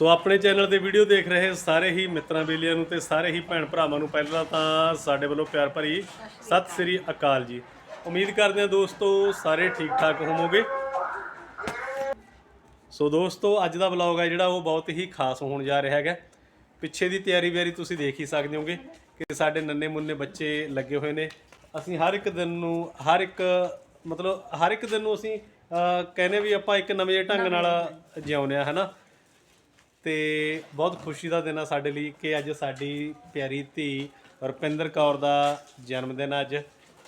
ਸੋ ਆਪਣੇ ਚੈਨਲ ਤੇ ਵੀਡੀਓ ਦੇਖ ਰਹੇ ਸਾਰੇ ਹੀ ਮਿੱਤਰਾਂ ਬੇਲੀਆਂ ਨੂੰ ਤੇ ਸਾਰੇ ਹੀ ਭੈਣ ਭਰਾਵਾਂ ਨੂੰ ਪਹਿਲਾਂ ਤਾਂ ਸਾਡੇ ਵੱਲੋਂ ਪਿਆਰ ਭਰੀ ਸਤਿ ਸ੍ਰੀ ਅਕਾਲ ਜੀ। ਉਮੀਦ ਕਰਦੇ ਹਾਂ ਦੋਸਤੋ ਸਾਰੇ ਠੀਕ ਠਾਕ ਹੋਵੋਗੇ। ਸੋ ਦੋਸਤੋ ਅੱਜ ਦਾ ਵਲੌਗ ਹੈ ਜਿਹੜਾ ਉਹ ਬਹੁਤ ਹੀ ਖਾਸ ਹੋਣ ਜਾ ਰਿਹਾ ਹੈਗਾ। ਪਿੱਛੇ ਦੀ ਤਿਆਰੀ ਵਿਆਰੀ ਤੁਸੀਂ ਦੇਖ ਹੀ ਸਕਦੇ ਹੋਗੇ ਕਿ ਸਾਡੇ ਨੰਨੇ ਮੁੰਨੇ ਬੱਚੇ ਲੱਗੇ ਹੋਏ ਨੇ। ਅਸੀਂ ਹਰ ਇੱਕ ਦਿਨ ਨੂੰ ਹਰ ਇੱਕ ਮਤਲਬ ਹਰ ਇੱਕ ਦਿਨ ਨੂੰ ਅਸੀਂ ਕਹਿੰਦੇ ਵੀ ਆਪਾਂ ਇੱਕ ਨਵੇਂ ਜਿਹੇ ਢੰਗ ਨਾਲ ਜਿਉਂਦੇ ਆ ਹਨਾ? ਤੇ ਬਹੁਤ ਖੁਸ਼ੀ ਦਾ ਦਿਨ ਆ ਸਾਡੇ ਲਈ ਕਿ ਅੱਜ ਸਾਡੀ ਪਿਆਰੀ ਧੀ ਰੁਪਿੰਦਰ ਕੌਰ ਦਾ ਜਨਮ ਦਿਨ ਆ ਅੱਜ।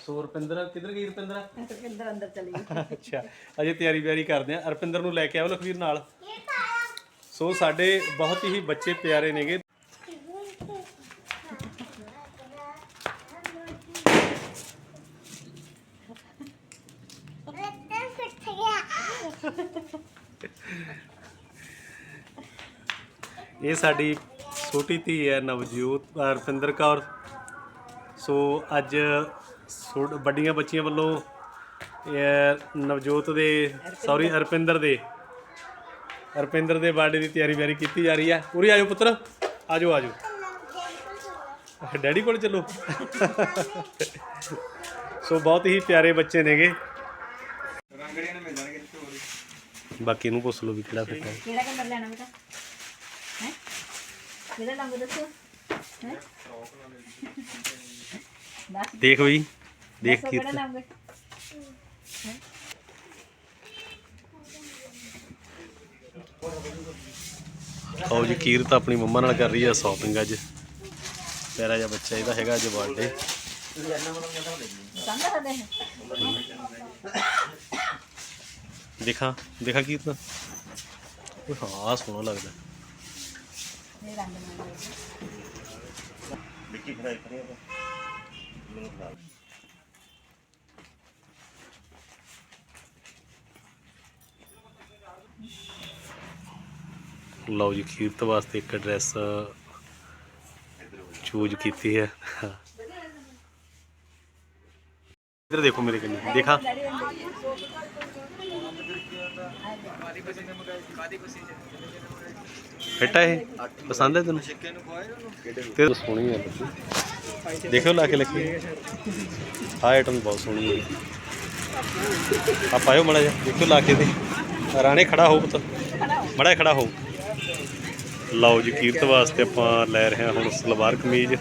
ਸੋ ਰੁਪਿੰਦਰ ਕਿੱਧਰ ਗਈ ਰੁਪਿੰਦਰ? ਰੁਪਿੰਦਰ ਅੰਦਰ ਚਲੀ ਗਈ। ਅੱਛਾ ਅਜੇ ਤਿਆਰੀ ਬਿਆਰੀ ਕਰਦੇ ਆ। ਰੁਪਿੰਦਰ ਨੂੰ ਲੈ ਕੇ ਆਓ ਲਖਵੀਰ ਨਾਲ। ਸੋ ਸਾਡੇ ਬਹੁਤ ਹੀ ਬੱਚੇ ਪਿਆਰੇ ਨੇਗੇ। ਇਹ ਸਾਡੀ ਛੋਟੀ ਧੀ ਹੈ ਨਵਜੋਤ ਰਪਿੰਦਰ ਕੌਰ। ਸੋ ਅੱਜ ਵੱਡੀਆਂ ਬੱਚੀਆਂ ਵੱਲੋਂ ਨਵਜੋਤ ਦੇ ਸੌਰੀ ਅਰਪਿੰਦਰ ਦੇ ਅਰਪਿੰਦਰ ਦੇ ਬਰਥਡੇ ਦੀ ਤਿਆਰੀ ਵਿਆਰੀ ਕੀਤੀ ਜਾ ਰਹੀ ਹੈ। ਉਰੇ ਆਜੋ ਪੁੱਤਰ, ਆਜੋ ਆਜੋ। ਡੈਡੀ ਕੋਲ ਚੱਲੋ। ਸੋ ਬਹੁਤ ਹੀ ਪਿਆਰੇ ਬੱਚੇ ਨੇਗੇ। ਬਾਕੀ ਨੂੰ ਪੁੱਛ ਲਓ ਵੀ ਕਿਹੜਾ ਫਿੱਟ ਕਿਹੜਾ ਕਲਰ ਲੈਣਾ ਬੇਟਾ? ਕਿਹੜਾ ਰੰਗ ਦੱਸੋ ਹੈ? ਦੱਸ। ਦੇਖ ਬਈ ਦੇਖ ਦੱਸੋ ਕੀ ਕਿਹੜਾ ਰੰਗ? ਆਓ ਜੀ ਕੀਰਤ ਆਪਣੀ ਮੰਮਾ ਨਾਲ ਕਰ ਰਹੀ ਹੈ ਸ਼ਾਪਿੰਗ ਅੱਜ। ਪਿਆਰਾ ਜਿਹਾ ਬੱਚਾ ਇਹਦਾ ਹੈਗਾ ਅੱਜ ਬਰਥਡੇ ਸੰਗ ਸਕਦੇ ਹੈ ਦੇਖਾਂ ਦੇਖਾਂ ਕੀਰਤ। ਉਹ ਹਾਂ ਸੋਹਣਾ ਲੱਗਦਾ। ਲਓ ਜੀ ਕੀਰਤ ਵਾਸਤੇ ਇੱਕ ਡਰੈਸ ਚੂਜ਼ ਕੀਤੀ ਹੈ ਇਧਰ ਦੇਖੋ ਮੇਰੇ ਕੰਨੀ ਦੇਖਾਂ ਫਿੱਟ ਹੈ ਇਹ? ਪਸੰਦ ਹੈ ਤੈਨੂੰ? ਤੇ ਸੋਹਣੀ ਹੈ ਬੱਚੀ। ਦੇਖੋ ਲਾ ਕੇ ਲੱਗੀ ਆਹ ਆਈਟਮ ਬਹੁਤ ਸੋਹਣੀ ਹੈ ਆ ਪਾਇਓ ਮੜਾ ਜਾ ਦੇਖੋ ਲਾ ਕੇ ਤੇ। ਰਾਣੇ ਖੜਾ ਹੋ ਪੁੱਤ। ਮੜਾ ਖੜਾ ਹੋ ਲਓ ਜੀ, ਕੀਰਤ ਵਾਸਤੇ ਆਪਾਂ ਲੈ ਰਹੇ ਹਾਂ ਹੁਣ ਸਲਵਾਰ ਕਮੀਜ਼।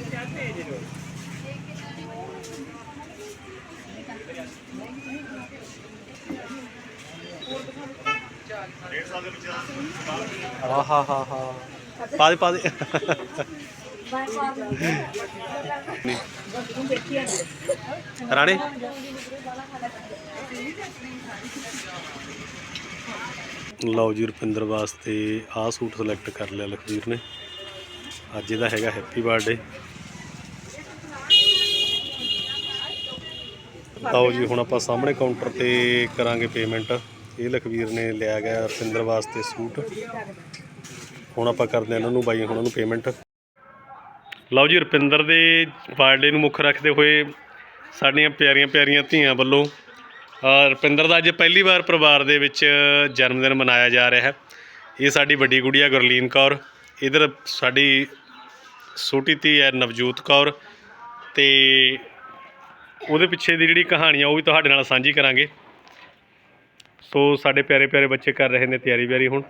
ਆਹ ਹਾ ਹਾ ਹਾ ਪਾ ਦੇ ਪਾ ਦੇ। ਬਾਈ ਰਾਣੇ। ਲਓ ਜੀ, ਰੁਪਿੰਦਰ ਵਾਸਤੇ ਆਹ ਸੂਟ ਸਿਲੈਕਟ ਕਰ ਲਿਆ ਲਖਵੀਰ ਨੇ। ਅੱਜ ਇਹਦਾ ਹੈਗਾ ਹੈਪੀ ਬਰਥਡੇ ਲਓ ਜੀ, ਹੁਣ ਆਪਾਂ ਸਾਹਮਣੇ ਕਾਊਂਟਰ ਤੇ ਕਰਾਂਗੇ ਪੇਮੈਂਟ ਇਹ ਲਖਵੀਰ ਨੇ ਲਿਆ ਗਿਆ ਰੁਪਿੰਦਰ ਵਾਸਤੇ ਸੂਟ। ਹੁਣ ਆਪਾਂ ਕਰਦੇ ਹਾਂ ਇਹਨਾਂ ਨੂੰ ਬਾਈ ਉਹਨਾਂ ਨੂੰ ਪੇਮੈਂਟ ਲਓ ਜੀ ਰੁਪਿੰਦਰ ਦੇ ਬਰਥਡੇ ਨੂੰ ਮੁੱਖ ਰੱਖਦੇ ਹੋਏ ਸਾਡੀਆਂ ਪਿਆਰੀਆਂ ਪਿਆਰੀਆਂ ਧੀਆਂ ਵੱਲੋਂ ਅ, ਰੁਪਿੰਦਰ ਦਾ ਅੱਜ ਪਹਿਲੀ ਵਾਰ ਪਰਿਵਾਰ ਦੇ ਵਿੱਚ ਜਨਮ ਦਿਨ ਮਨਾਇਆ ਜਾ ਰਿਹਾ ਹੈ। ਇਹ ਸਾਡੀ ਵੱਡੀ ਗੁੜੀਆ ਗੁਰਲੀਨ ਕੌਰ ਇਧਰ ਸਾਡੀ ਛੋਟੀ ਧੀ ਹੈ ਨਵਜੋਤ ਕੌਰ ਤੇ ਉਹਦੇ ਪਿੱਛੇ ਦੀ ਜਿਹੜੀ ਕਹਾਣੀ ਆ ਉਹ ਵੀ ਤੁਹਾਡੇ ਨਾਲ ਸਾਂਝੀ ਕਰਾਂਗੇ। ਸੋ ਸਾਡੇ ਪਿਆਰੇ ਪਿਆਰੇ ਬੱਚੇ ਕਰ ਰਹੇ ਨੇ ਤਿਆਰੀ ਬਿਆਰੀ ਹੁਣ।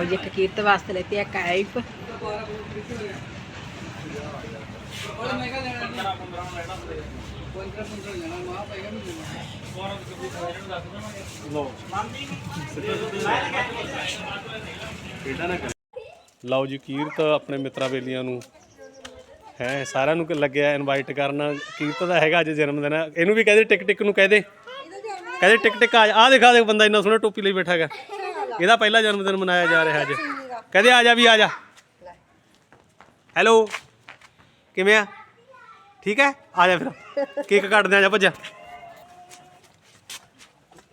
ਲਓ ਜੀ, ਇੱਕ ਕੀਰਤ ਵਾਸਤੇ ਲੈਤੀ ਹੈ ਕਾਈਪ ਲਓ ਜੀ, ਕੀਰਤ ਆਪਣੇ ਮਿੱਤਰਾਂ ਬੇਲੀਆਂ ਨੂੰ ਹੈ, ਸਾਰਿਆਂ ਨੂੰ ਲੱਗਿਆ ਇਨਵਾਈਟ ਕਰਨ। ਕੀਰਤ ਦਾ ਹੈਗਾ ਅੱਜ ਜਨਮ ਦਿਨ ਇਹਨੂੰ ਵੀ ਕਹਦੇ ਟਿਕ ਟਿਕ ਨੂੰ ਕਹਦੇ ਕਹਿੰਦੇ ਟਿਕ ਟਿਕ ਆ ਆ ਦਿਖਾ ਦੇ ਬੰਦਾ ਇੰਨਾ ਸੋਹਣਾ ਟੋਪੀ ਲਈ ਬੈਠਾ ਹੈਗਾ। ਇਹਦਾ ਪਹਿਲਾ ਜਨਮ ਦਿਨ ਮਨਾਇਆ ਜਾ ਰਿਹਾ ਅੱਜ। ਕਹਦੇ ਆ ਜਾ ਵੀ ਆ ਜਾ। ਹੈਲੋ ਕਿਵੇਂ ਆ? ਠੀਕ ਹੈ? ਆ ਜਾ ਫਿਰ। ਕੇਕ ਕੱਟਦੇ ਆ ਜਾ ਭੱਜਾ।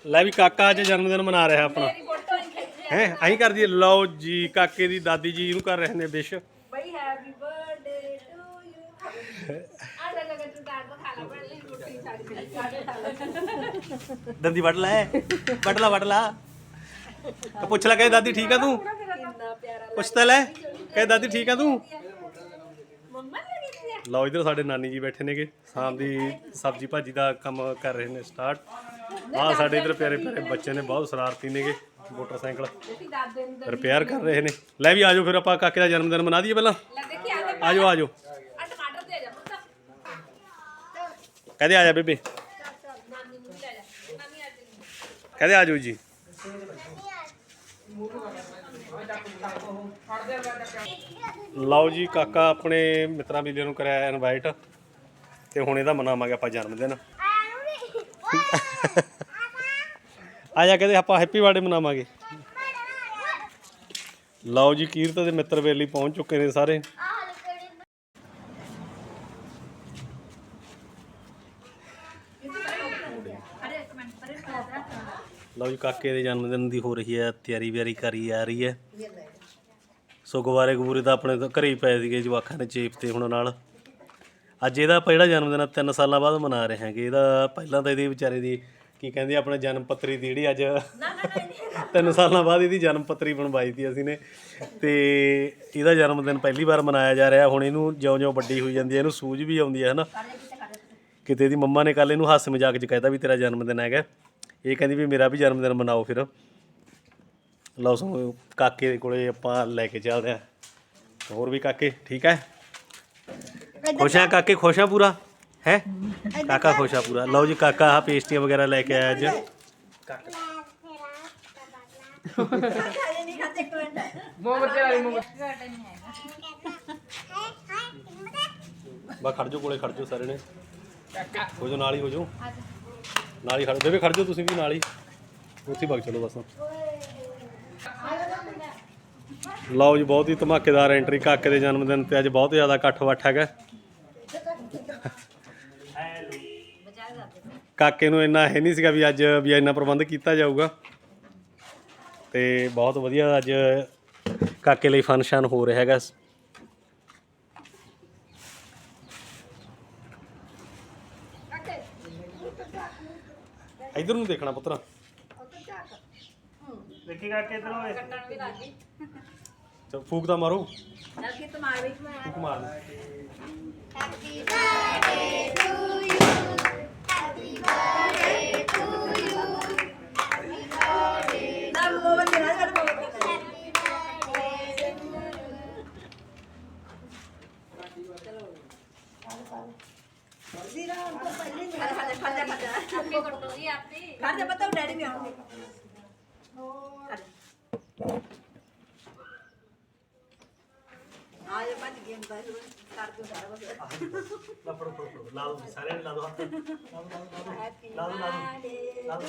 ਲੈ ਵੀ ਕਾਕਾ ਅੱਜ ਜਨਮ ਦਿਨ ਮਨਾ ਰਿਹਾ ਆਪਣਾ। ਹੈ? ਅਸੀਂ ਕਰ ਦਈਏ ਲਓ ਜੀ ਕਾਕੇ ਦੀ ਦਾਦੀ ਜੀ ਇਹਨੂੰ ਕਰ ਰਹੇ ਨੇ ਵਿਸ਼ ਬਈ ਹੈਪੀ ਬਰਥਡੇ ਟੂ ਯੂ ਆ ਲੈ ਲੈ ਤੂੰ ਦਾਦ ਖਾ ਲੈ ਬੜ ਲਈ ਰੋਟੀ ਛੱਡ ਕੇ। ਦੰਦੀ ਵੱਢ ਲੈ। ਵੱਢ ਲਾ ਵੱਢ ਲਾ। ਤਾਂ ਪੁੱਛ ਲੈ ਕਹੇ ਦਾਦੀ ਠੀਕ ਆ ਤੂੰ? ਪੁੱਛ ਤਾਂ ਲੈ ਕਹੇ ਦਾਦੀ ਠੀਕ ਆ ਤੂੰ? ਲਓ ਇਧਰ ਸਾਡੇ ਨਾਨੀ ਜੀ ਬੈਠੇ ਨੇਗੇ ਸ਼ਾਮ ਦੀ ਸਬਜੀ ਭਾਜੀ ਦਾ ਕੰਮ ਕਰ ਰਹੇ ਨੇ ਸਟਾਰਟ। ਆਹ ਸਾਡੇ ਇਧਰ ਪਿਆਰੇ ਪਿਆਰੇ ਬੱਚੇ ਨੇ ਬਹੁਤ ਸ਼ਰਾਰਤੀ ਨੇਗੇ ਮੋਟਰਸਾਈਕਲ ਰਿਪੇਅਰ ਕਰ ਰਹੇ ਨੇ। ਲੈ ਵੀ ਆਜੋ ਫਿਰ ਆਪਾਂ ਕਾਕੇ ਦਾ ਜਨਮ ਦਿਨ ਮਨਾ ਦਈਏ ਪਹਿਲਾਂ। ਆ ਆਜੋ ਆਜੋ। ਆ ਕਹਦੇ ਆ ਜਾ ਬੇਬੇ। ਆ ਕਹਦੇ ਆਜੋ ਜੀ। ਲਓ ਜੀ, ਕਾਕਾ ਆਪਣੇ ਮਿੱਤਰਾਂ ਬੀਲੀਆਂ ਨੂੰ ਕਰਿਆ ਇਨਵਾਈਟ ਤੇ ਹੁਣ ਇਹਦਾ ਮਨਾਵਾਂਗੇ ਆਪਾਂ ਜਨਮ ਦਿਨ। ਆ ਜਾ ਕਹਿੰਦੇ ਆਪਾਂ ਹੈਪੀ ਬਰਥਡੇ ਮਨਾਵਾਂਗੇ। ਲਓ ਜੀ ਕੀਰਤ ਦੇ ਮਿੱਤਰ ਵੇਲੇ ਪਹੁੰਚ ਚੁੱਕੇ ਨੇ ਸਾਰੇ। ਲਓ ਜੀ, ਕਾਕੇ ਦੇ ਜਨਮ ਦਿਨ ਦੀ ਹੋ ਰਹੀ ਹੈ ਤਿਆਰੀ ਵਿਆਰੀ ਕਰੀ ਆ ਰਹੀ ਹੈ। ਸੋ ਗੁਬਾਰੇ ਗਬੂਰੇ ਤਾਂ ਆਪਣੇ ਤਾਂ ਘਰੇ ਹੀ ਪਏ ਸੀਗੇ ਜਵਾਖਾਂ ਨੇ ਚੇਪ ਤੇ ਹੁਣ ਨਾਲ। ਅੱਜ ਇਹਦਾ ਆਪਾਂ ਜਿਹੜਾ ਜਨਮ ਦਿਨ ਆ 3 ਸਾਲਾਂ ਬਾਅਦ ਮਨਾ ਰਹੇ ਹਾਂਗੇ। ਇਹਦਾ ਪਹਿਲਾਂ ਤਾਂ ਇਹਦੀ ਵਿਚਾਰੇ ਦੀ ਕੀ ਕਹਿੰਦੇ ਆਪਣੇ ਜਨਮ ਪੱਤਰੀ ਦੀ ਜਿਹੜੀ ਅੱਜ ਤਿੰਨ ਸਾਲਾਂ ਬਾਅਦ ਇਹਦੀ ਜਨਮ ਪੱਤਰੀ ਬਣਵਾਈ ਸੀ ਅਸੀਂ ਨੇ। ਤੇ ਇਹਦਾ ਜਨਮ ਦਿਨ ਪਹਿਲੀ ਵਾਰ ਮਨਾਇਆ ਜਾ ਰਿਹਾ। ਹੁਣ ਇਹਨੂੰ ਜਿਉਂ-ਜਿਉਂ ਵੱਡੀ ਹੋਈ ਜਾਂਦੀ ਹੈ ਇਹਨੂੰ ਸੂਝ ਵੀ ਆਉਂਦੀ ਹੈ ਹਨਾ। ਕਿਤੇ ਇਹਦੀ ਮੰਮਾ ਨੇ ਕੱਲ ਇਹਨੂੰ ਹਾਸੇ ਮਜ਼ਾਕ 'ਚ ਕਹਿਤਾ ਵੀ ਤੇਰਾ ਜਨਮ ਦਿਨ ਹੈਗਾ। ਇਹ ਕਹਿੰਦੀ ਵੀ ਮੇਰਾ ਵੀ ਜਨਮ ਦਿਨ ਮਨਾਓ ਫਿਰ। ਲਓ ਸੋ ਕਾਕੇ ਦੇ ਕੋਲੇ ਆਪਾਂ ਲੈ ਕੇ ਚੱਲਦੇ ਆ ਹੋਰ ਵੀ ਕਾਕੇ ਠੀਕ ਹੈ? ਖੁਸ਼ ਆ ਕਾਕੇ? ਖੁਸ਼ ਆ ਪੂਰਾ? ਹੈ? ਕਾਕਾ ਖੁਸ਼ ਆ ਪੂਰਾ। ਲਓ ਜੀ ਕਾਕਾ ਆ ਪੇਸਟੀਆਂ ਵਗੈਰਾ ਲੈ ਕੇ ਆਇਆ ਅੱਜ। ਮੋਮਬੱਤੀ ਵਾਲੀ ਮੋਮਬੱਤੀ। ਬਾ ਖੜ ਜਾਓ ਕੋਲੇ ਖੜ ਜਾਓ ਸਾਰੇ ਨੇ। ਹੋ ਜਾਓ ਨਾਲ ਹੀ ਹੋ ਜਾਓ। ਨਾਲ ਹੀ ਖੜ ਬੇਬੇ ਖੜ ਜਾਓ ਤੁਸੀਂ ਵੀ ਨਾਲ ਹੀ। ਉੱਥੇ ਵਗ ਚਲੋ ਬਸ। ਲਓ ਜੀ, ਬਹੁਤ ਹੀ ਧਮਾਕੇਦਾਰ ਐਂਟਰੀ ਕਾਕੇ ਦੇ ਜਨਮ ਦਿਨ ਤੇ ਅੱਜ ਬਹੁਤ ਜ਼ਿਆਦਾ ਇਕੱਠ ਵੱਠ ਹੈਗਾ। ਕਾਕੇ ਨੂੰ ਇੰਨਾ ਹੈ ਨਹੀਂ ਸੀਗਾ ਵੀ ਅੱਜ ਵੀ ਇੰਨਾ ਪ੍ਰਬੰਧ ਕੀਤਾ ਜਾਊਗਾ। ਤੇ ਬਹੁਤ ਵਧੀਆ ਅੱਜ ਕਾਕੇ ਲਈ ਫੰਕਸ਼ਨ ਹੋ ਰਿਹਾ ਹੈਗਾ। ਇਧਰ ਨੂੰ ਦੇਖਣਾ ਪੁੱਤਰਾ। ਦੇਖੀ ਕਾਕੇ ਇਧਰ ਹੋਏ ਕੱਟਣ ਵੀ ਲੱਗ ਚਲ ਫੂਕ ਦਾ ਮਾਰੋ। ਨਾਲ ਕਿ ਤੁਹਾਡੇ ਫੂਕ ਮਾਰ ਦੇ। ਨਾਲ ਜਾ ਪਤਾ ਡੈਡੀ ਵੀ ਆਉਣਗੇ ਆ ਜਾ ਭੱਜ ਗਿਆ ਹੁੰਦਾ ਕਰ ਦੂੰ ਸਾਰਾ ਕੁਝ ਲਾ ਫੜੋ ਫੜੋ ਫੜੋ ਲਾ ਦੋ ਸਾਰੇ ਲਾ ਦੋ। ਹੱਥ ਹੈਪੀ ਲਾ ਦੋ। ਲਾ ਦੋ।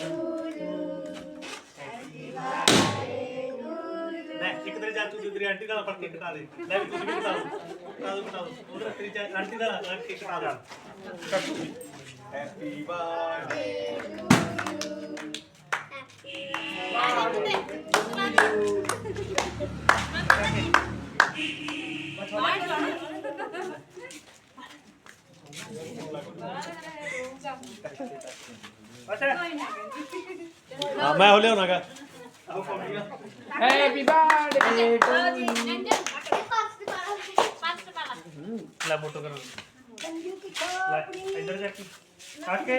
ਲੈ ਇੱਕ ਤੇਰੇ ਚਾਚੂ ਦੀ ਤੇਰੀ ਆਂਟੀ ਦਾ ਫੜ ਕੇ ਕਟਾ ਦੇ ਲੈ ਵੀ ਤੁਸੀਂ ਵੀ ਕਟਾ ਦੋ ਕਟਾ ਦੋ ਕਟਾ ਦੋ ਉਧਰ ਤੇਰੀ ਚਾ ਆਂਟੀ ਦਾ ਲਾ ਕੇ ਕਟਾ ਦੇ ਕੱਟੂ ਹੈਪੀ ਬਰਥਡੇ ਹੋ ਲਿਆਉਣਾਗਾ ਹੈਪੀ ਬਰਥਡੇ ਟੂ ਲੈ ਫੋਟੋ ਕਰ ਲੈ ਇੱਧਰ ਜਾ ਕੇ ਕਾਕੇ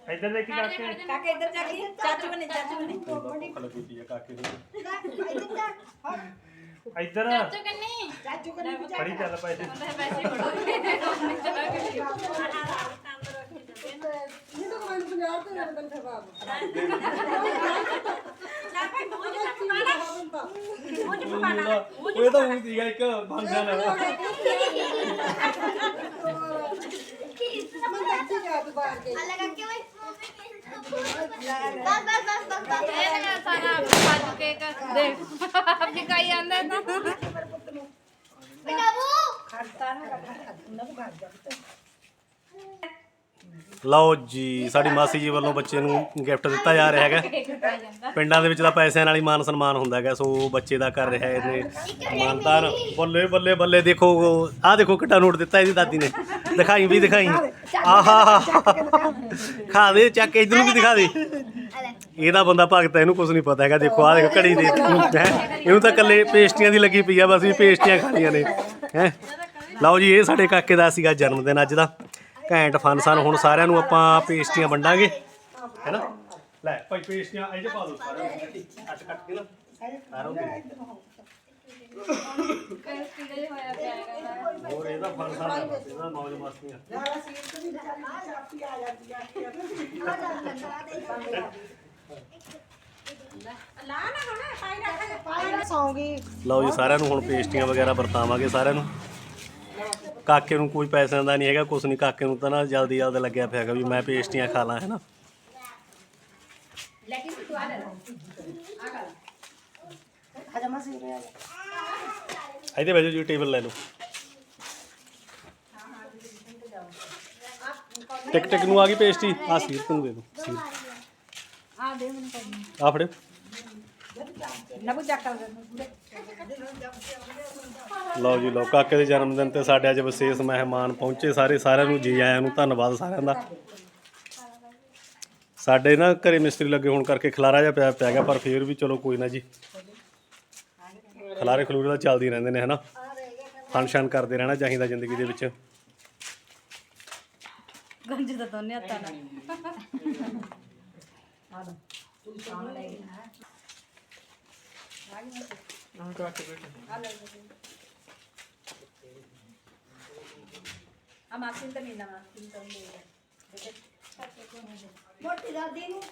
ਇੱਧਰ ਦੇਖੀ ਕਾਕੇ ਕਾਕੇ ਇੱਧਰ ਜਾ ਕੇ ਚਾਚੂ ਬਣੇ ਚਾਚੂ ਬਣੇ ਭੁੱਖ ਲੱਗੀ ਪਈ ਆ ਕਾਕੇ ਨੂੰ ਇੱਧਰ ਚਾਚੂ ਬਣੇ ਫੜੀ ਚੱਲ ਪੈਸੇ। ਇਹਨੂੰ ਤਾਂ ਮੈਨੂੰ 50 ਰੁਪਏ ਦੇ ਦਿੰਦੇ ਬਾਬੂ ਨਾ ਭਾਈ ਮੂੰਹ ਚ ਨਾ ਪਵਾਣਾ ਮੂੰਹ ਚ ਪਵਾਣਾ ਉਹ ਤਾਂ ਉਹ ਸੀਗਾ ਇੱਕ ਫੰਕਸ਼ਨ ਹੈ ਮੈਂ ਦੱਸੀ ਜਾ ਤੂੰ ਬਾਹਰ ਕੇ। ਇਹ ਸਾਰਾ ਕਾਜੂ ਕੇਕ ਦੇਖ ਆਪਣੀ ਕਾਈ ਆਂਦਾ ਤਾਂ ਲਓ ਜੀ, ਸਾਡੀ ਮਾਸੀ ਜੀ ਵੱਲੋਂ ਬੱਚੇ ਨੂੰ ਗਿਫਟ ਦਿੱਤਾ ਜਾ ਰਿਹਾ ਹੈਗਾ। ਪਿੰਡਾਂ ਦੇ ਵਿੱਚ ਤਾਂ ਪੈਸਿਆਂ ਨਾਲ ਹੀ ਮਾਨ ਸਨਮਾਨ ਹੁੰਦਾ ਹੈਗਾ, ਸੋ ਬੱਚੇ ਦਾ ਕਰ ਰਿਹਾ ਇਹਨੇ ਮਾਨਦਾਨ ਬੱਲੇ ਬੱਲੇ ਬੱਲੇ, ਦੇਖੋ, ਆਹ ਦੇਖੋ ਕਿੱਡਾ ਨੋਟ ਦਿੱਤਾ ਇਹਦੀ ਦਾਦੀ ਨੇ। ਦਿਖਾਈ ਵੀ ਦਿਖਾਈ। ਆਹਾ। ਖਾ ਦੇ, ਚੱਕ ਇਧਰ ਨੂੰ ਵੀ ਦਿਖਾ ਦੇ। ਇਹਦਾ ਬੰਦਾ ਭਗਤ ਹੈ, ਇਹਨੂੰ ਕੁਝ ਨਹੀਂ ਪਤਾ ਹੈਗਾ। ਦੇਖੋ, ਆਹ ਦੇਖੋ ਘੜੀ ਦੇ। ਇਹਨੂੰ ਤਾਂ ਕੱਲੇ ਪੇਸਟੀਆਂ ਦੀ ਲੱਗੀ ਪਈ ਆ, ਬਸ ਵੀ ਪੇਸਟੀਆਂ ਖਾਣੀਆਂ ਨੇ। ਹੈ? ਲਓ ਜੀ, ਇਹ ਸਾਡੇ ਕਾਕੇ ਦਾ ਸੀਗਾ ਜਨਮ ਦਿਨ ਅੱਜ ਦਾ। ਘੈਂਟ ਫਨ ਸਨ। ਹੁਣ ਸਾਰਿਆਂ ਨੂੰ ਆਪਾਂ ਪੇਸਟੀਆਂ ਵੰਡਾਂਗੇ। ਹੈਨਾ? ਲੈ ਭਾਈ ਪੇਸਟੀਆਂ ਇਹ ਜੇ ਪਾ ਦਿਓ ਸਾਰਿਆਂ ਨੂੰ। ਕੱਟ ਕੱਟ ਕੇ ਨਾ। ਹੈਗਾ ਹੋਰ ਇਹਦਾ ਫਨ ਸਨ। ਇਹਦਾ ਮੌਜ ਮਸਤੀਆਂ। ਲਓ ਜੀ ਸਾਰਿਆਂ ਨੂੰ ਹੁਣ ਪੇਸਟੀਆਂ ਵਗੈਰਾ ਵਰਤਾਵਾਂਗੇ ਸਾਰਿਆਂ ਨੂੰ। ਕਾਕੇ ਨੂੰ ਕੋਈ ਪੈਸਿਆਂ ਦਾ ਨਹੀਂ ਹੈਗਾ ਕੁਛ ਨਹੀਂ। ਕਾਕੇ ਨੂੰ ਤਾਂ ਨਾ ਜਲਦੀ ਜਲਦੀ ਲੱਗਿਆ ਪਿਆ ਹੈਗਾ ਵੀ ਮੈਂ ਪੇਸਟੀਆਂ ਖਾ ਲਾਂ ਹੈਨਾ। ਇਹਦੇ ਵਜੋ ਜੀ ਟੇਬਲ ਲੈ ਲਓ। ਟਿਕ ਟਿਕ ਨੂੰ ਆ ਗਈ ਪੇਸਟੀ? ਆ ਸੀਰਤ ਨੂੰ ਦੇ ਸੀਰਤ। ਆ ਦੇ ਮੈਨੂੰ ਆ ਫੜਿਓ। ਲਓ ਜੀ, ਲਓ, ਕਾਕੇ ਦੇ ਜਨਮ ਦਿਨ ਤੇ ਸਾਡੇ ਅੱਜ ਵਿਸ਼ੇਸ਼ ਮਹਿਮਾਨ ਪਹੁੰਚੇ। ਸਾਰੇ ਸਾਰਿਆਂ ਨੂੰ ਜੀ ਆਇਆਂ ਨੂੰ ਧੰਨਵਾਦ ਸਾਰਿਆਂ ਦਾ। ਸਾਡੇ ਨਾ ਘਰੇ ਮਿਸਤਰੀ ਲੱਗੇ ਹੋਣ ਕਰਕੇ ਖਲਾਰਾ ਜਿਹਾ ਪਿਆ ਪਿਆ ਗਿਆ, ਪਰ ਫੇਰ ਵੀ ਚਲੋ ਕੋਈ ਨਾ ਜੀ। ਖਲਾਰੇ ਖਲੂਰੇ ਤਾਂ ਚੱਲਦੀ ਰਹਿੰਦੇ ਨੇ, ਹਨਾ? ਫੰਕਸ਼ਨ ਕਰਦੇ ਰਹਿਣਾ ਚਾਹੀਦਾ ਜ਼ਿੰਦਗੀ ਦੇ ਵਿੱਚ। ਗੰਜ ਦਾ ਦੋਨੇ ਹੱਥਾਂ ਨਾਲ। ਨਾ ਕੱਟ ਬੇਟਾ ਆ ਮਾਸੀ ਤਾਂ ਨਹੀਂ ਨਾ ਮਾਸੀ ਤਾਂ ਨਹੀਂ ਮੋਟੀ ਦਾਦੀ ਨੂੰ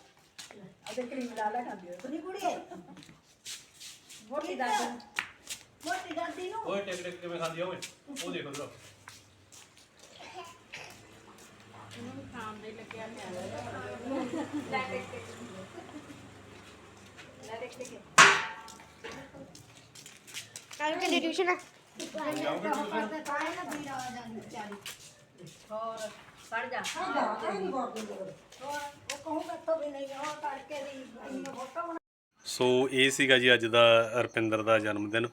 ਅਦੇ ਕਰੀਮ ਲਾ ਲਾ ਖਾਂਦੀ ਸੁਣੀ ਕੁੜੀਏ ਮੋਟੀ ਦਾਦੀ ਮੋਟੀ ਦਾਦੀ ਨੂੰ ਓਏ ਟਿਕ ਟਿਕ ਕਿਵੇਂ ਖਾਂਦੀ ਓਏ ਉਹ ਦੇਖੋ ਆ? ਹੋਰ ਪੜ ਜਾ। ਸੋ ਇਹ ਸੀਗਾ ਜੀ ਅੱਜ ਦਾ ਰਪਿੰਦਰ ਦਾ ਜਨਮ ਦਿਨ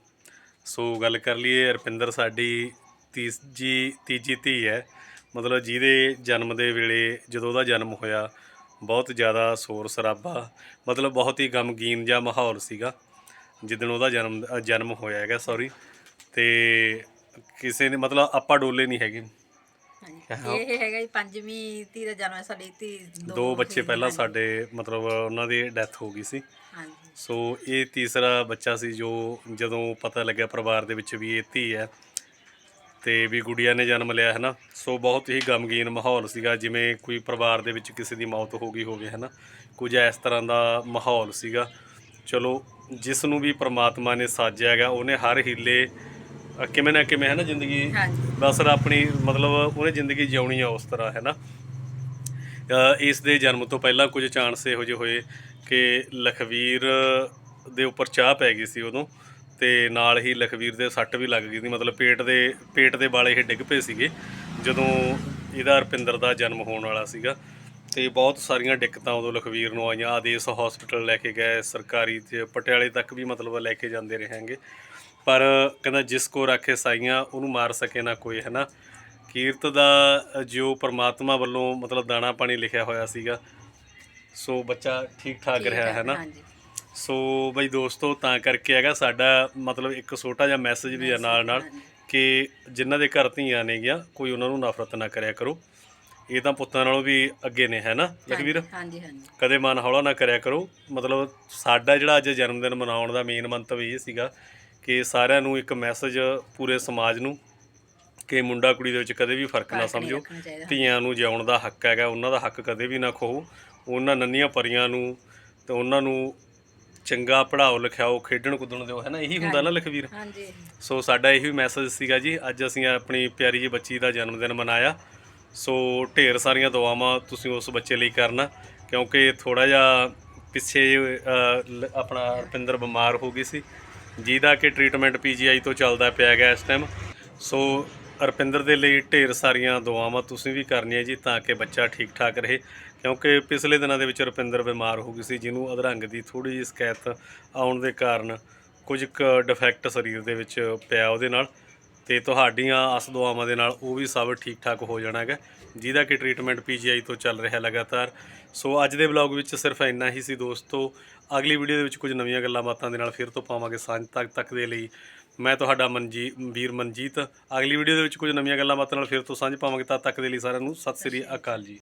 ਸੋ ਗੱਲ ਕਰ ਲਈਏ ਰਪਿੰਦਰ ਸਾਡੀ ਤੀਜੀ ਤੀਜੀ ਧੀ ਹੈ। ਮਤਲਬ ਜਿਹਦੇ ਜਨਮ ਦੇ ਵੇਲੇ ਜਦੋਂ ਉਹਦਾ ਜਨਮ ਹੋਇਆ ਬਹੁਤ ਜ਼ਿਆਦਾ ਸ਼ੋਰ ਸਰਾਬਾ ਮਤਲਬ ਬਹੁਤ ਹੀ ਗਮਗੀਨ ਜਿਹਾ ਮਾਹੌਲ ਸੀਗਾ। ਜਿੱਦਣ ਉਹਦਾ ਜਨਮ ਜਨਮ ਹੋਇਆ ਹੈਗਾ ਸੌਰੀ ਤੇ ਕਿਸੇ ਨੇ ਮਤਲਬ ਆਪਾਂ ਡੋਲੇ ਨਹੀਂ ਹੈਗੇ। ਇਹ ਹੈਗਾ ਜੀ ਪੰਜਵੀਂ ਧੀ ਦਾ ਜਨਮ ਹੈ ਸਾਡੀ ਧੀ ਦੋ ਬੱਚੇ ਪਹਿਲਾਂ ਸਾਡੇ ਮਤਲਬ ਉਹਨਾਂ ਦੀ ਡੈਥ ਹੋ ਗਈ ਸੀ। ਹਾਂਜੀ। ਸੋ ਇਹ ਤੀਸਰਾ ਬੱਚਾ ਸੀ ਜੋ ਜਦੋਂ ਪਤਾ ਲੱਗਿਆ ਪਰਿਵਾਰ ਦੇ ਵਿੱਚ ਵੀ ਇਹ ਧੀ ਹੈ ਤੇ ਵੀ ਗੁੜੀਆ ਨੇ ਜਨਮ ਲਿਆ ਹੈ ਨਾ ਸੋ ਬਹੁਤ ਹੀ ਗਮਗੀਨ ਮਾਹੌਲ ਸੀਗਾ ਜਿਵੇਂ ਕੋਈ ਪਰਿਵਾਰ ਦੇ ਵਿੱਚ ਕਿਸੇ ਦੀ ਮੌਤ ਹੋ ਗਈ ਹੋਵੇ ਹੈ ਨਾ ਕੁਝ ਇਸ ਤਰ੍ਹਾਂ ਦਾ ਮਾਹੌਲ ਸੀਗਾ। ਚਲੋ ਜਿਸ ਨੂੰ ਵੀ ਪ੍ਰਮਾਤਮਾ ਨੇ ਸਾਜਿਆ ਹੈਗਾ ਉਹਨੇ ਹਰ ਹੀਲੇ ਅ, ਕਿਵੇਂ ਨਾ ਕਿਵੇਂ ਹੈ ਨਾ ਜ਼ਿੰਦਗੀ ਹਾਂਜੀ। ਬਸ ਆਪਣੀ ਮਤਲਬ ਉਹਨੇ ਜ਼ਿੰਦਗੀ ਜਿਉਣੀ ਆ ਉਸ ਤਰ੍ਹਾਂ ਹੈ ਨਾ? ਅ, ਇਸ ਦੇ ਜਨਮ ਤੋਂ ਪਹਿਲਾਂ ਕੁਝ ਚਾਂਸ ਇਹੋ ਜਿਹੇ ਹੋਏ ਕਿ ਲਖਵੀਰ ਦੇ ਉੱਪਰ ਚਾਹ ਪੈ ਗਈ ਸੀ ਉਦੋਂ ਤੇ ਨਾਲ ਹੀ ਲਖਵੀਰ ਦੇ ਸੱਟ ਵੀ ਲੱਗ ਗਈ ਸੀ ਮਤਲਬ ਪੇਟ ਦੇ ਪੇਟ ਦੇ ਵਾਲੇ ਇਹ ਡਿੱਗ ਪਏ ਸੀਗੇ ਜਦੋਂ ਇਹਦਾ ਰਪਿੰਦਰ ਦਾ ਜਨਮ ਹੋਣ ਵਾਲਾ ਸੀਗਾ। ਤੇ ਬਹੁਤ ਸਾਰੀਆਂ ਦਿੱਕਤਾਂ ਉਦੋਂ ਲਖਵੀਰ ਨੂੰ ਆਈਆਂ। ਆਦੇਸ਼ ਹਸਪੀਟਲ ਲੈ ਕੇ ਗਏ ਸਰਕਾਰੀ ਤੇ ਪਟਿਆਲੇ ਤੱਕ ਵੀ ਮਤਲਬ ਲੈ ਕੇ ਜਾਂਦੇ ਰਹੇਂਗੇ ਪਰ ਕਹਿੰਦਾ ਜਿਸ ਕੋ ਰਾਖੇ ਸਾਈਆਂ ਉਹਨੂੰ ਮਾਰ ਸਕੇ ਨਾ ਕੋਈ ਹੈ ਨਾ ਕੀਰਤ ਦਾ ਜੋ ਪ੍ਰਮਾਤਮਾ ਵੱਲੋਂ ਮਤਲਬ ਦਾਣਾ ਪਾਣੀ ਲਿਖਿਆ ਹੋਇਆ ਸੀਗਾ ਸੋ ਬੱਚਾ ਠੀਕ ਠਾਕ ਰਿਹਾ ਹੈ ਨਾ ਸੋ ਬਈ ਦੋਸਤੋ ਤਾਂ ਕਰਕੇ ਹੈਗਾ ਸਾਡਾ ਮਤਲਬ ਇੱਕ ਛੋਟਾ ਜਿਹਾ ਮੈਸੇਜ ਵੀ ਹੈ ਨਾਲ ਨਾਲ ਕਿ ਜਿਨ੍ਹਾਂ ਦੇ ਘਰ ਧੀਆਂ ਨੇਗੀਆਂ ਕੋਈ ਉਹਨਾਂ ਨੂੰ ਨਫ਼ਰਤ ਨਾ ਕਰਿਆ ਕਰੋ। ਇਹ ਤਾਂ ਪੁੱਤਾਂ ਨਾਲੋਂ ਵੀ ਅੱਗੇ ਨੇ ਹੈ ਨਾ ਲਖਵੀਰ? ਹਾਂਜੀ ਹਾਂਜੀ ਕਦੇ ਮਨ ਹੌਲਾ ਨਾ ਕਰਿਆ ਕਰੋ। ਮਤਲਬ ਸਾਡਾ ਜਿਹੜਾ ਅੱਜ ਜਨਮ ਦਿਨ ਮਨਾਉਣ ਦਾ ਮੇਨ ਮੰਤਵ ਇਹ ਸੀਗਾ ਕਿ ਸਾਰਿਆਂ ਨੂੰ ਇੱਕ ਮੈਸੇਜ ਪੂਰੇ ਸਮਾਜ ਨੂੰ ਕਿ ਮੁੰਡਾ ਕੁੜੀ ਦੇ ਵਿੱਚ ਕਦੇ ਵੀ ਫ਼ਰਕ ਨਾ ਸਮਝੋ। ਧੀਆਂ ਨੂੰ ਜਿਉਣ ਦਾ ਹੱਕ ਹੈਗਾ ਉਹਨਾਂ ਦਾ ਹੱਕ ਕਦੇ ਵੀ ਨਾ ਖੋਹੋ। ਉਹਨਾਂ ਨੰਨੀਆਂ ਪਰੀਆਂ ਨੂੰ ਤੇ ਉਹਨਾਂ ਨੂੰ ਚੰਗਾ ਪੜ੍ਹਾਓ ਲਿਖਾਓ ਖੇਡਣ ਕੁੱਦਣ ਦਿਓ ਹੈ ਨਾ? ਇਹੀ ਹੁੰਦਾ ਨਾ ਲਖਵੀਰ? ਹਾਂਜੀ। ਸੋ ਸਾਡਾ ਇਹੀ ਮੈਸੇਜ ਸੀਗਾ ਜੀ। ਅੱਜ ਅਸੀਂ ਆਪਣੀ ਪਿਆਰੀ ਜਿਹੀ ਬੱਚੀ ਦਾ ਜਨਮ ਦਿਨ ਮਨਾਇਆ। ਸੋ ਢੇਰ ਸਾਰੀਆਂ ਦੁਆਵਾਂ ਤੁਸੀਂ ਉਸ ਬੱਚੇ ਲਈ ਕਰਨਾ, ਕਿਉਂਕਿ ਥੋੜਾ ਜਿਹਾ ਪਿੱਛੇ ਆਪਣਾ ਰਪਿੰਦਰ ਬਿਮਾਰ ਹੋ ਗਈ ਸੀ। ਜਿਹਦਾ ਕਿ ਟ੍ਰੀਟਮੈਂਟ ਪੀਜੀਆਈ ਤੋਂ ਚੱਲਦਾ ਪਿਆ ਗਿਆ ਇਸ ਟਾਈਮ ਸੋ ਰਪਿੰਦਰ ਦੇ ਲਈ ਢੇਰ ਸਾਰੀਆਂ ਦੁਆਵਾਂ ਤੁਸੀਂ ਵੀ ਕਰਨੀਆਂ ਜੀ ਤਾਂ ਕਿ ਬੱਚਾ ਠੀਕ ਠਾਕ ਰਹੇ, ਕਿਉਂਕਿ ਪਿਛਲੇ ਦਿਨਾਂ ਦੇ ਵਿੱਚ ਰੁਪਿੰਦਰ ਬਿਮਾਰ ਹੋ ਗਈ ਸੀ, ਜਿਹਨੂੰ ਅਧਰੰਗ ਦੀ ਥੋੜੀ ਜਿਹੀ ਸ਼ਿਕਾਇਤ ਆਉਣ ਦੇ ਕਾਰਨ ਕੁਝ ਕੁ ਡਿਫੈਕਟ ਸਰੀਰ ਦੇ ਵਿੱਚ ਪਿਆ ਉਹਦੇ ਨਾਲ। ਤੇ ਤੁਹਾਡੀਆਂ ਆਸ ਦੁਆਵਾਂ ਦੇ ਨਾਲ ਉਹ ਵੀ ਸਭ ਠੀਕ ਠਾਕ ਹੋ ਜਾਣਾ ਹੈਗਾ ਜਿਹਦਾ ਕਿ ਟ੍ਰੀਟਮੈਂਟ ਪੀਜੀਆਈ ਤੋਂ ਚੱਲ ਰਿਹਾ ਲਗਾਤਾਰ। ਸੋ ਅੱਜ ਦੇ ਵਲੌਗ ਵਿੱਚ ਸਿਰਫ ਇੰਨਾ ਹੀ ਸੀ ਦੋਸਤੋ। ਅਗਲੀ ਵੀਡੀਓ ਦੇ ਵਿੱਚ ਕੁਝ ਨਵੀਆਂ ਗੱਲਾਂ ਬਾਤਾਂ ਦੇ ਨਾਲ ਫਿਰ ਤੋਂ ਪਾਵਾਂਗੇ ਸਾਂਝ ਤੱਕ ਤੱਕ ਦੇ ਲਈ। ਮੈਂ ਤੁਹਾਡਾ ਮਨਜੀ, ਵੀਰ ਮਨਜੀਤ। ਅਗਲੀ ਵੀਡੀਓ ਦੇ ਵਿੱਚ ਕੁਝ ਨਵੀਆਂ ਗੱਲਾਂ ਬਾਤਾਂ ਨਾਲ ਫਿਰ ਤੋਂ ਸਾਂਝ ਪਾਵਾਂਗੇ ਤਦ ਤੱਕ ਦੇ ਲਈ ਸਾਰਿਆਂ ਨੂੰ ਸਤਿ ਸ੍ਰੀ ਅਕਾਲ ਜੀ।